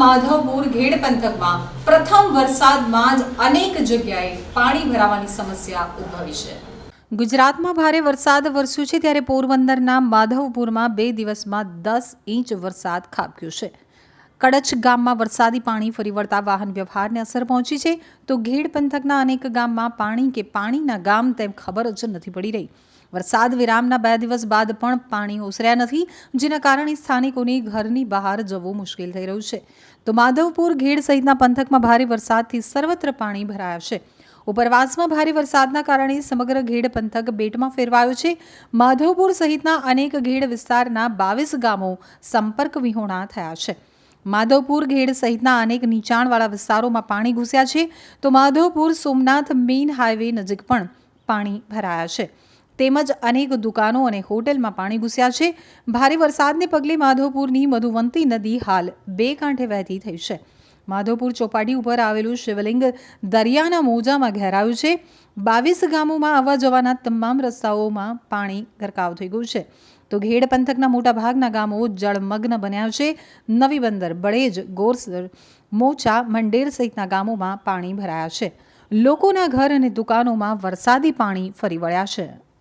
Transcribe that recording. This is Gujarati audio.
માધવપુર ઘેડ પંથકમાં પ્રથમ વરસાદમાં જ અનેક જગ્યાએ પાણી ભરાવાની સમસ્યા ઉદ્ભવી છે. ગુજરાતમાં ભારે વરસાદ વરસ્યો છે ત્યારે પોરબંદરના માધવપુરમાં બે દિવસમાં દસ ઇંચ વરસાદ ખાબક્યો છે. કડચ ગામમાં વરસાદી પાણી ફરી વળતા વાહન વ્યવહારને અસર પહોંચી છે. તો ઘેડ પંથકના અનેક ગામમાં પાણી કે પાણીના ગામ તેમ ખબર જ નથી પડી રહી. વરસાદ વિરામના બે દિવસ બાદ પણ પાણી ઓસર્યા નથી, જેના કારણે સ્થાનિકોને ઘરની બહાર જવું મુશ્કેલ થઈ રહ્યું છે. તો માધવપુર ઘેડ સહિતના પંથકમાં ભારે વરસાદથી સર્વત્ર પાણી ભરાયા છે. ઉપરવાસમાં ભારે વરસાદના કારણે સમગ્ર ઘેડ પંથક બેટમાં ફેરવાયો છે. માધવપુર સહિતના અનેક ઘેડ વિસ્તારના બાવીસ ગામો સંપર્ક વિહોણા થયા છે. માધવપુર ઘેડ સહિતના અનેક નીચાણવાળા વિસ્તારોમાં પાણી ઘૂસ્યા છે. તો માધવપુર સોમનાથ મેઇન હાઈવે નજીક પણ પાણી ભરાયા છે. તેમજ અનેક દુકાનો અને હોટેલમાં પાણી ઘૂસ્યા છે. ભારે વરસાદને પગલે માધવપુરની મધુવંતી નદી હાલ બે કાંઠે વહેતી થઈ છે. માધવપુર ચોપાટી ઉપર આવેલું શિવલિંગ દરિયાના મોજામાં ઘેરાયું છે. બાવીસ ગામોમાં આવવા જવાના તમામ રસ્તાઓમાં પાણી ગરકાવ થઈ ગયું છે. તો ઘેડ પંથકના મોટા ભાગના ગામો જળમગ્ન બન્યા છે. નવી બંદર બળેજ, ગોરસર, મોચા, મંડેર સહિતના ગામોમાં પાણી ભરાયા છે. લોકોના ઘર અને દુકાનોમાં વરસાદી પાણી ફરી વળ્યા છે.